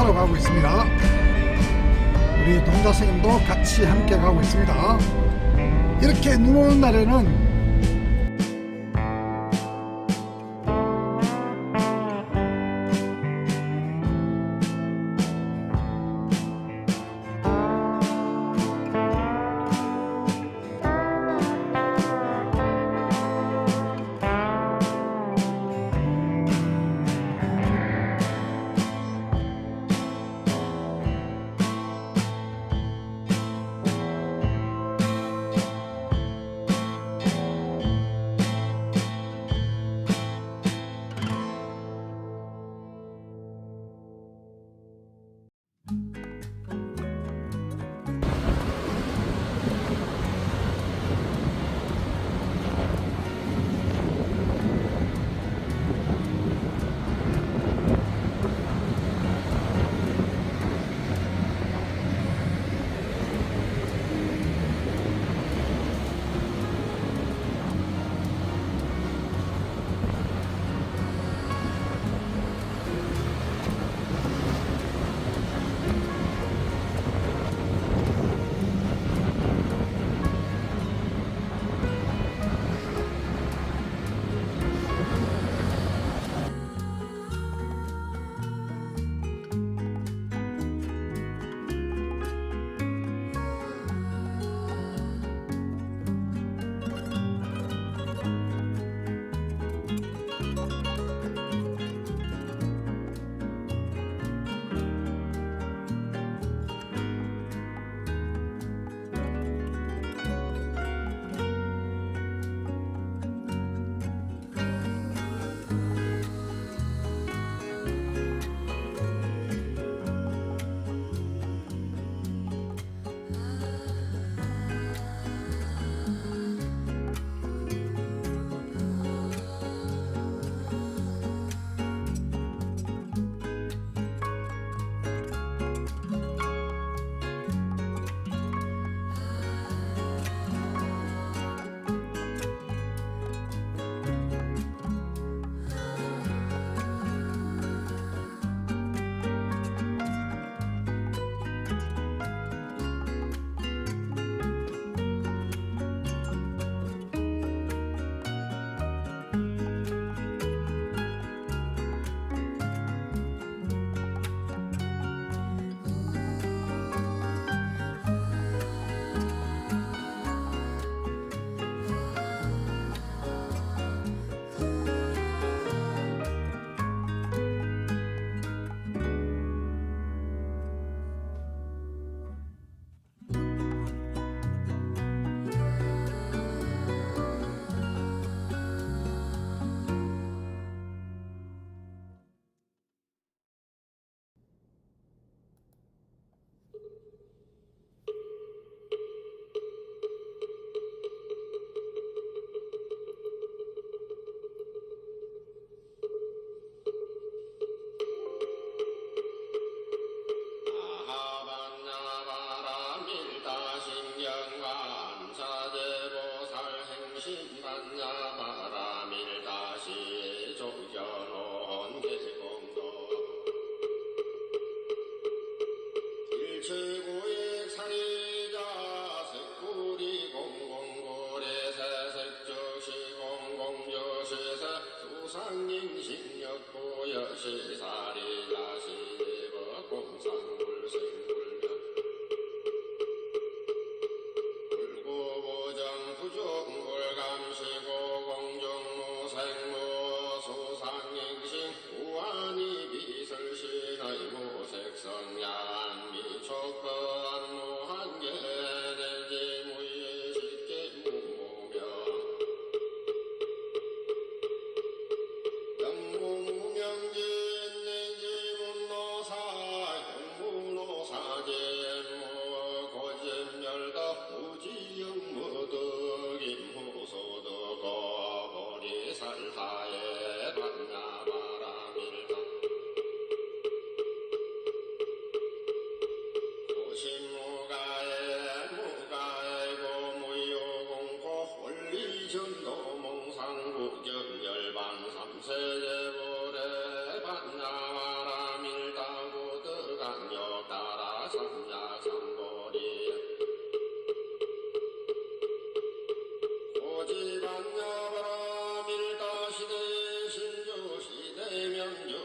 사러 가고 있습니다. 우리 동자 선생님도 같이 함께 가고 있습니다. 이렇게 눈 오는 날에는 上人心有不有喜，啥的。million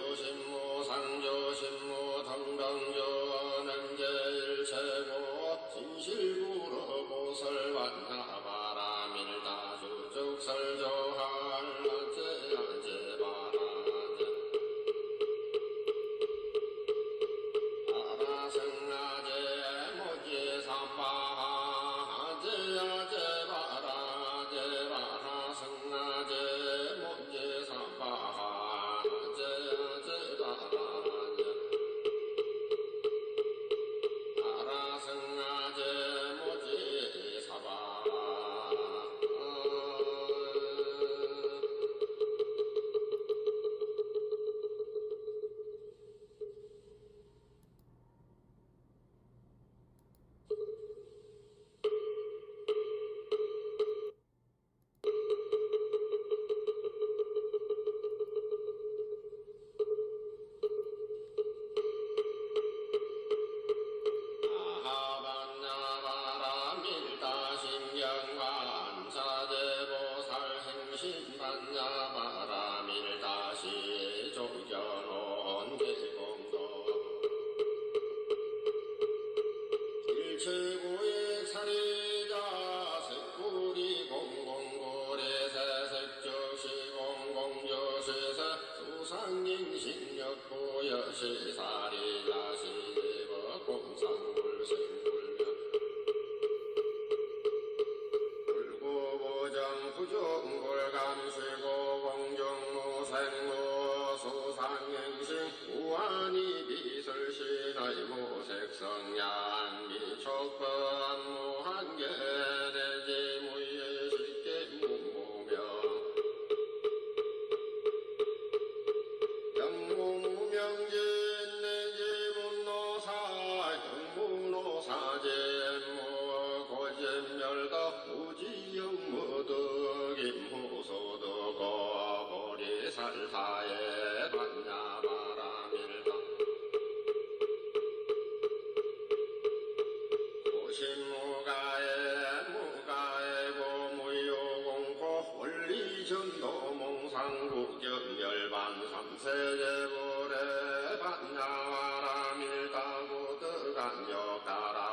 Yogyakarta,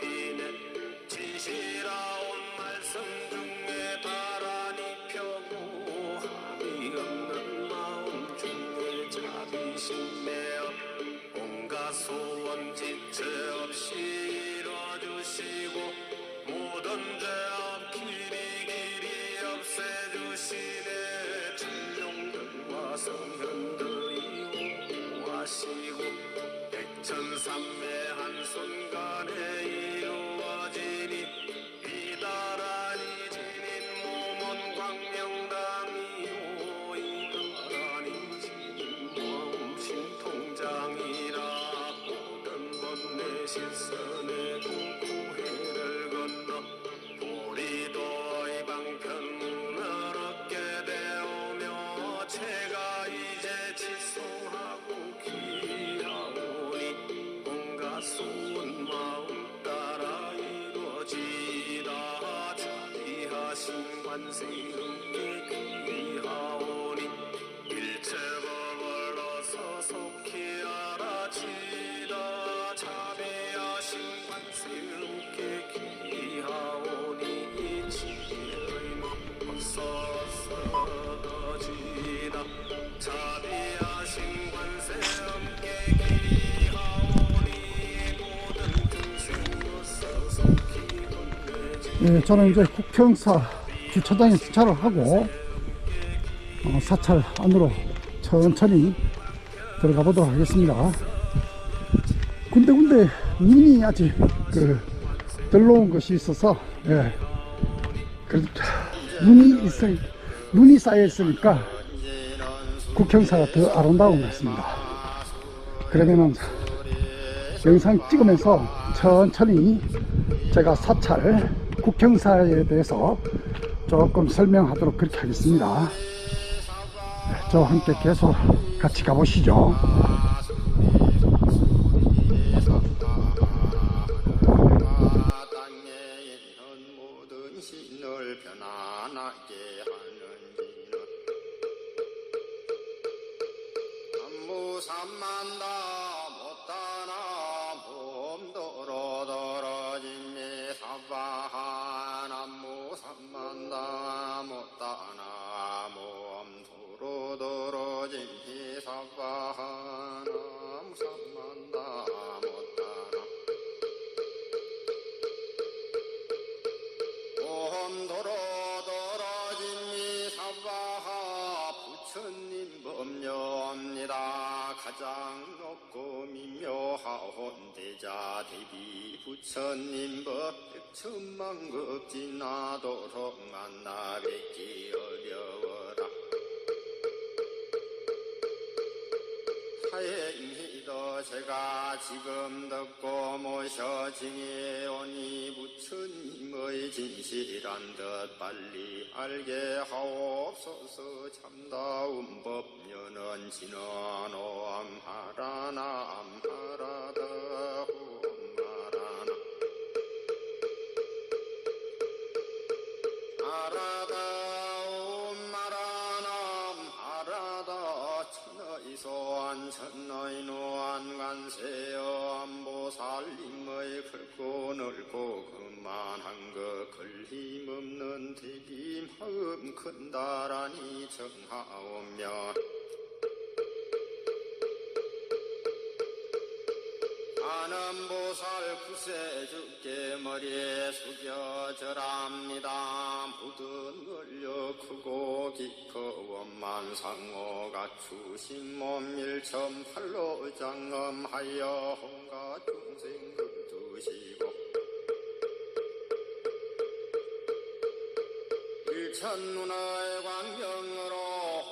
빛비는 진실아온 말씀 중에 바라니 평우함이 없는 마음 중에 자비신 내어 온갖 소원 지체 없이 이뤄주시고 모든 죄 길이 길이 없애주시네. 천룡들과 성현들이 우하시고 백천삼매한 손 예, 저는 이제 국형사 주차장에 주차를 하고 어, 사찰 안으로 천천히 들어가 보도록 하겠습니다. 군데군데 눈이 아직 그 들러온 것이 있어서 예, 그래도 눈이 있어 눈이 쌓여 있으니까 국형사가 더 아름다운 것 같습니다. 그러면은 영상 찍으면서 천천히 제가 사찰 국형사에 대해서 조금 설명하도록 그렇게 하겠습니다. 네, 저와 함께 계속 같이 가보시죠. 대자 대비 부처님 법 백천만 급 지나도록 만나 뵙기 어려워라. 다행히도 제가 지금 듣고 모셔지니 오니 부처님의 진실한 듯 빨리 알게 하옵소서. 참다운 법녀는 진언오암 하라나 머리에 숙여 절합니다. 모든 걸려 크고 깊어 원만상호 갖추신 몸 일천 팔로 장엄하여 홍가 중생 거두시고 일천문의 광경으로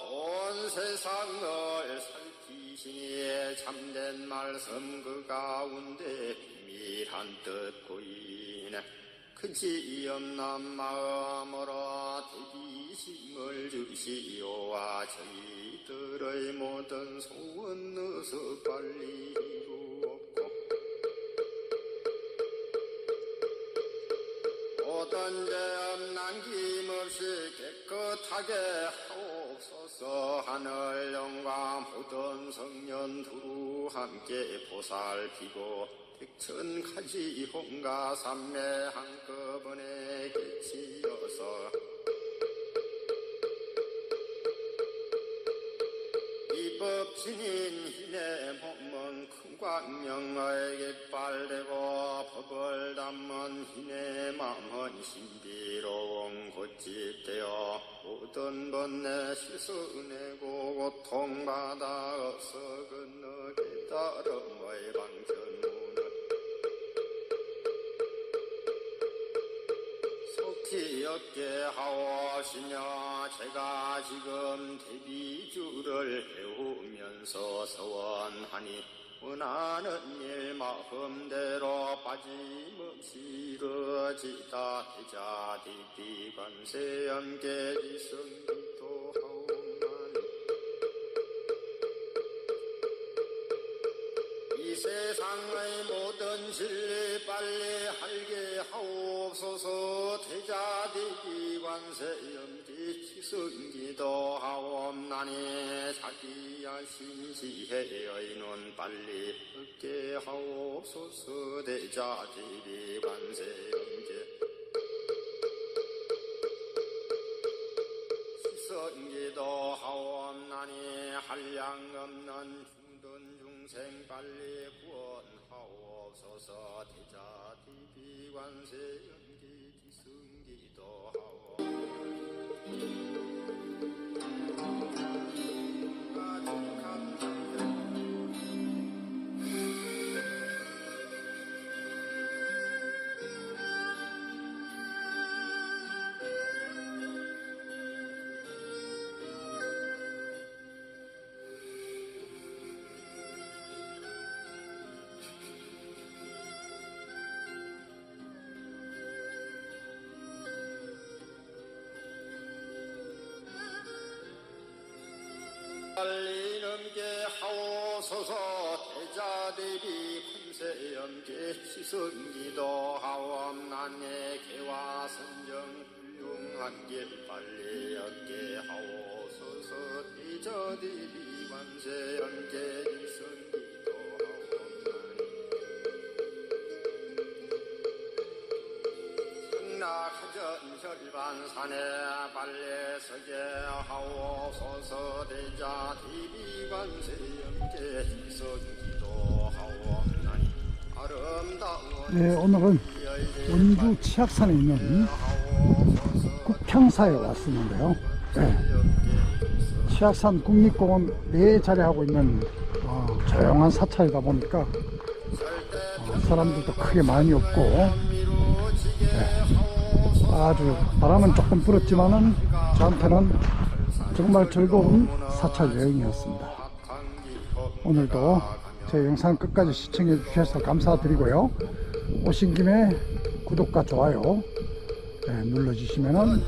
온 세상을 살피시니 참된 말씀 그 가운데 비밀한 뜻 보이네 큰지 없는 마음으로 대비심을 주시오와 저희들의 모든 소원 어서 빨리 이루옵고. 모든 죄업 남김없이 깨끗하게 하옵소서. 하늘 영광 모든 성년 두루 함께 보살피고 백천 가지 홍가 삼매 한꺼번에 개치어서. 이법 지닌 힘의 몸은 큰 광명의 깃발되고 법을 담은 힘의 마음은 신비로운 곧집되어 모든 번내 실수 내고 고통받아 어서 건너게 따름 속히 얻게 하오시며 제가 지금 대비주를 배우면서 서원하니 원하는 일 마음대로 빠짐없이 이루어지다. 대자 대비 관세 함께 지성기도 하옵나니 이 세상의 모든 진리 빨리 할게 하옵소서 태자대기 관세음기 지승기도 하옵나니 자기야 신시해의 눈 빨리 얻게 하옵소서 태자대기 관세음기 시선기도 하옵나니 한량 없는 중든 중생 빨리 구원하옵소서 대자 디비관세 연기 지 승기도 시승기도 하옵나네 개와 선정 훌륭한 길 빨리 얻게 하옵소서. 대자대비 관세 염게 시승기도 하옵나네 낙전 혈반산에 빨래 서게 하옵소서. 대자 디비관세 염제 지성기 네, 오늘은 원주 치악산에 있는 국향사에 왔었는데요. 네, 치악산 국립공원 내에 자리하고 있는 어, 조용한 사찰이다 보니까 어, 사람들도 크게 많이 없고 네, 아주 바람은 조금 불었지만은 저한테는 정말 즐거운 사찰 여행이었습니다. 오늘도 제 영상 끝까지 시청해 주셔서 감사드리고요. 오신 김에 구독과 좋아요 네, 눌러주시면